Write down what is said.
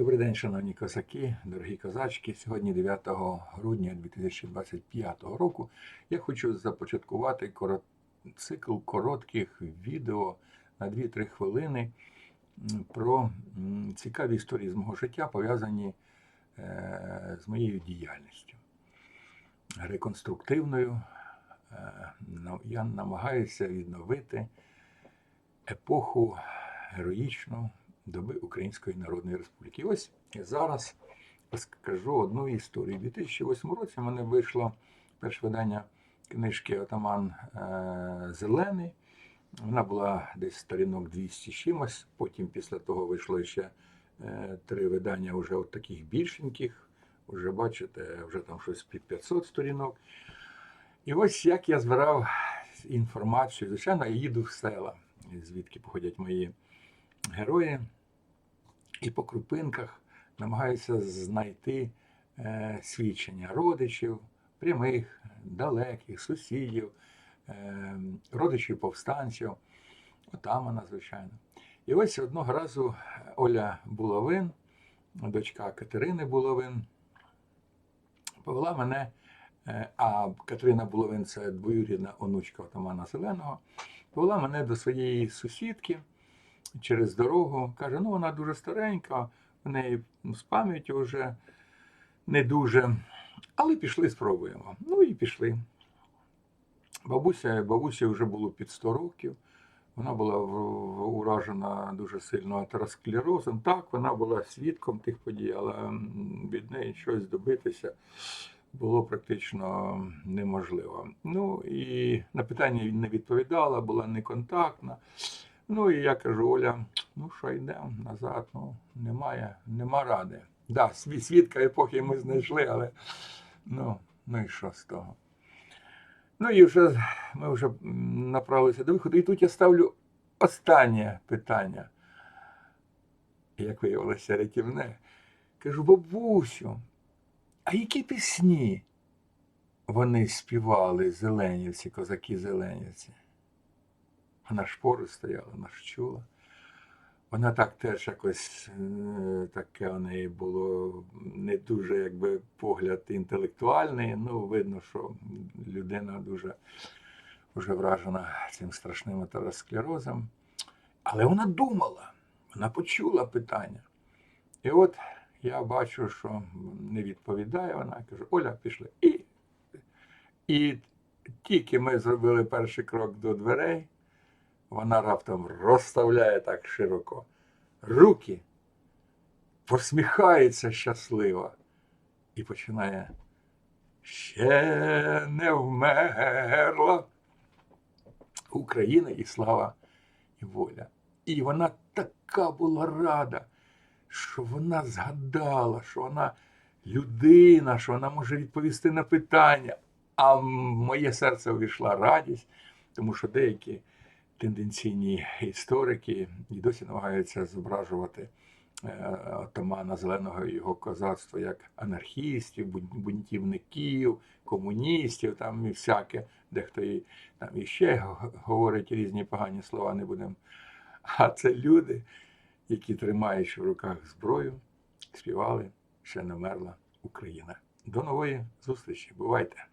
Добрий день, шановні козаки, дорогі козачки. Сьогодні 9 грудня 2025 року я хочу започаткувати корот... цикл коротких відео на 2-3 хвилини про цікаві історії з мого життя, пов'язані е, з моєю діяльністю. Реконструктивною е, я намагаюся відновити епоху героїчну доби Української Народної Республіки. І ось зараз розкажу одну історію. У 2008 році в мене вийшло перше видання книжки Отаман е, Зелений. Вона була десь сторінок 200 з чимось. Потім після того вийшло ще е, три видання вже от таких більшеньких. Вже бачите, вже там щось під 500 сторінок. І ось як я збирав інформацію. Звичайно, я їду в села, звідки походять мої герої, і по крупинках намагаюся знайти е, свідчення родичів, прямих, далеких, сусідів, е, родичів повстанців, отамана, звичайно. І ось одного разу Оля Булавин, дочка Катерини Булавин, повела мене. е, А Катерина Булавин це двоюрідна онучка отамана Зеленого, повела мене до своєї сусідки через дорогу. Каже, ну вона дуже старенька, в неї ну, з пам'яттю вже не дуже. Але пішли, спробуємо. Ну і пішли. Бабуся, бабусі вже було під 100 років. Вона була уражена дуже сильно атеросклерозом. Так, вона була свідком тих подій, але від неї щось добитися було практично неможливо. Ну і на питання не відповідала, була неконтактна. Ну і я кажу, Оля, ну що йдемо назад, ну немає, нема ради. Да, свідка епохи ми знайшли, але ну, ну і що з того? Ну і вже ми вже направилися до виходу. І тут я ставлю останнє питання. Як виявилося рятівне. Кажу, бабусю, а які пісні вони співали, зеленівці, козаки зеленівці? Вона ж поруч стояла, вона ж чула. Вона так теж якось е, таке у неї було не дуже якби погляд інтелектуальний. Ну, видно, що людина дуже вже вражена цим страшним атеросклерозом. Але вона думала, вона почула питання. І от я бачу, що не відповідає вона, каже, Оля, пішли. І, і тільки ми зробили перший крок до дверей, вона раптом розставляє так широко руки, посміхається щасливо і починає ще не вмерла Україна і слава і воля. І вона така була рада, що вона згадала, що вона людина, що вона може відповісти на питання. А в моє серце увійшла радість, тому що деякі тенденційні історики і досі намагаються зображувати е, отамана Зеленого і його козацтво як анархістів, бунтівників, комуністів, там і всяке, дехто і там іще говорить різні погані слова, не будемо. А це люди, які тримаючи в руках зброю, співали ще не вмерла Україна. До нової зустрічі. Бувайте!